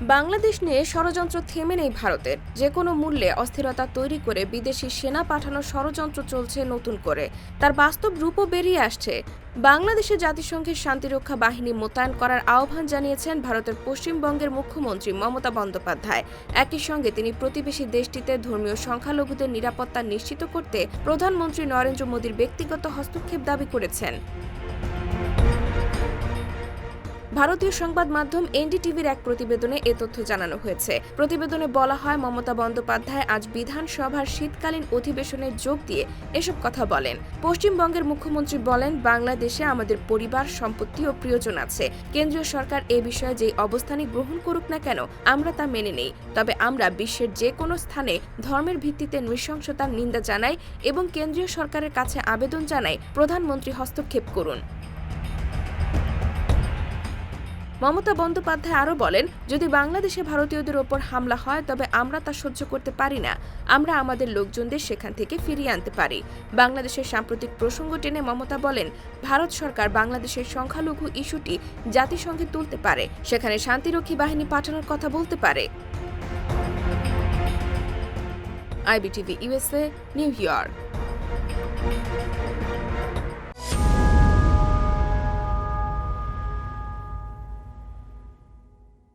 বাংলাদেশ নিয়ে ষড়যন্ত্র থেমে নেই ভারতের। যে কোনো মূল্যে অস্থিরতা তৈরি করে বিদেশি সেনা পাঠানোর ষড়যন্ত্র চলছে নতুন করে। তার বাস্তব রূপও বেরিয়ে আসছে। বাংলাদেশে জাতিসংঘের শান্তিরক্ষা বাহিনী মোতায়েন করার আহ্বান জানিয়েছেন ভারতের পশ্চিমবঙ্গের মুখ্যমন্ত্রী মমতা বন্দ্যোপাধ্যায়। একই সঙ্গে তিনি প্রতিবেশী দেশটিতে ধর্মীয় সংখ্যালঘুদের নিরাপত্তা নিশ্চিত করতে প্রধানমন্ত্রী নরেন্দ্র মোদীর ব্যক্তিগত হস্তক্ষেপ দাবি করেছেন। ভারতীয় সংবাদ মাধ্যম এনডিটিভির এক প্রতিবেদনে এ তথ্য জানানো হয়েছে। প্রতিবেদনে বলা হয়, মমতা বন্দ্যোপাধ্যায় আজ বিধানসভার শীতকালীন অধিবেশনে যোগ দিয়ে এসব কথা বলেন। পশ্চিমবঙ্গের মুখ্যমন্ত্রী বলেন, বাংলাদেশে আমাদের পরিবার, সম্পত্তি ও প্রিয়জন আছে। কেন্দ্রীয় সরকার এ বিষয়ে যেই অবস্থানই গ্রহণ করুক না কেন, আমরা তা মেনে নেই। তবে আমরা বিশ্বের যে কোনো স্থানে ধর্মের ভিত্তিতে নৃশংসতার নিন্দা জানাই এবং কেন্দ্রীয় সরকারের কাছে আবেদন জানাই, প্রধানমন্ত্রী হস্তক্ষেপ করুন। মমতা বন্দ্যোপাধ্যায় আরও বলেন, যদি বাংলাদেশে ভারতীয়দের ওপর হামলা হয়, তবে আমরা তা সহ্য করতে পারি না। আমরা আমাদের লোকজনদের সেখান থেকে ফিরিয়ে আনতে পারি। বাংলাদেশের সাম্প্রতিক প্রসঙ্গ টেনে মমতা বলেন, ভারত সরকার বাংলাদেশের সংখ্যালঘু ইস্যুটি জাতিসংঘে তুলতে পারে। সেখানে শান্তিরক্ষী বাহিনী পাঠানোর কথা বলতে পারে। IBTV USA New York.